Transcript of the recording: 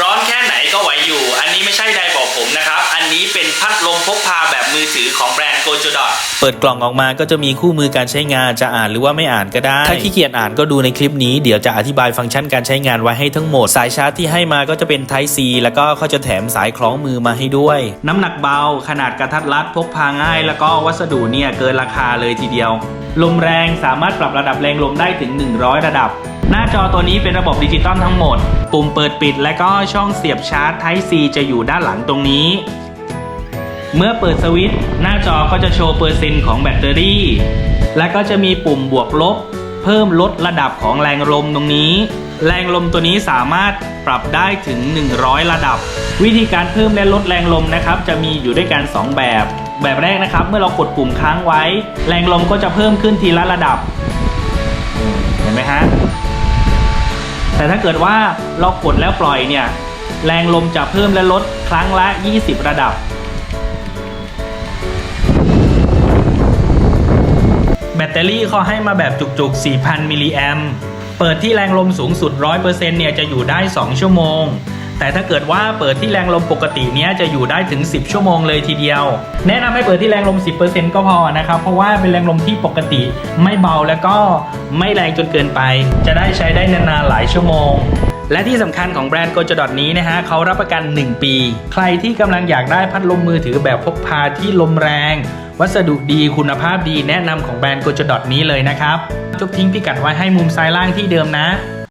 ร้อนแค่ไหนก็ไหวอยู่ อันนี้ไม่ใช่ไดบอก พัดลมพกพาแบบมือถือของแบรนด์โกโจดอทเปิดกล่องออกมาก็จะมีคู่มือการใช้งานจะอ่านหรือว่าไม่อ่านก็ได้ ถ้าขี้เกียจอ่านก็ดูในคลิปนี้เดี๋ยวจะอธิบายฟังก์ชันการใช้งานไว้ให้ทั้งหมด สายชาร์จที่ให้มาก็จะเป็น Type C แล้วก็เขาจะแถมสายคล้องมือมาให้ด้วย น้ำหนักเบา ขนาดกระทัดรัดพกพาง่าย แล้วก็วัสดุเนี่ยเกินราคาเลยทีเดียว ลมแรงสามารถปรับระดับแรงลมได้ถึง 100 ระดับ หน้าจอตัวนี้เป็นระบบดิจิตอลทั้งหมด ปุ่มเปิดปิดและก็ช่องเสียบชาร์จ Type C จะอยู่ด้านหลังตรงนี้ เมื่อเปิดสวิตช์หน้าจอก็จะโชว์เปอร์เซ็นต์ของแบตเตอรี่ และก็จะมีปุ่มบวกลบ เพิ่มลดระดับของแรงลมตรงนี้ แรงลมตัวนี้สามารถปรับได้ถึง 100 ระดับ วิธีการเพิ่มและลดแรงลมนะครับ จะมีอยู่ด้วยกัน 2 แบบ แบบแรกนะครับ เมื่อเรากดปุ่มค้างไว้ แรงลมก็จะเพิ่มขึ้นทีละระดับ เห็นไหมฮะแต่ถ้าเกิดว่าเรากดแล้วปล่อยเนี่ย แรงลมจะเพิ่มและลดครั้งละ 20 ระดับ ตเตอรี่เขาให้มาแบบจุกๆ 4,000 มิลลิแอมป์เปิดที่แรงลมสูงสุด 100%เนี่ยจะอยู่ได้ 2 ชั่วโมง แต่ถ้าเกิดว่าเปิดที่แรงลมปกติเนี้ยจะอยู่ได้ถึง 10 ชั่วโมงเลยทีเดียว แนะนำให้เปิดที่แรงลม 10%ก็พอนะครับ เพราะว่าเป็นแรงลมที่ปกติไม่เบาแล้วก็ไม่แรงจนเกินไป จะได้ใช้ได้นานๆหลายชั่วโมง และที่สำคัญของแบรนด์โกจดอทนี้นะฮะเขารับประกัน 1 ปี ใครที่กำลังอยากได้พัดลมมือถือแบบพกพาที่ลมแรง วัสดุดีคุณภาพดีแนะนำของแบรนด์โกจดอทนี้เลยนะครับจุกทิ้งพิกัดไว้ให้มุมซ้ายล่างที่เดิมนะ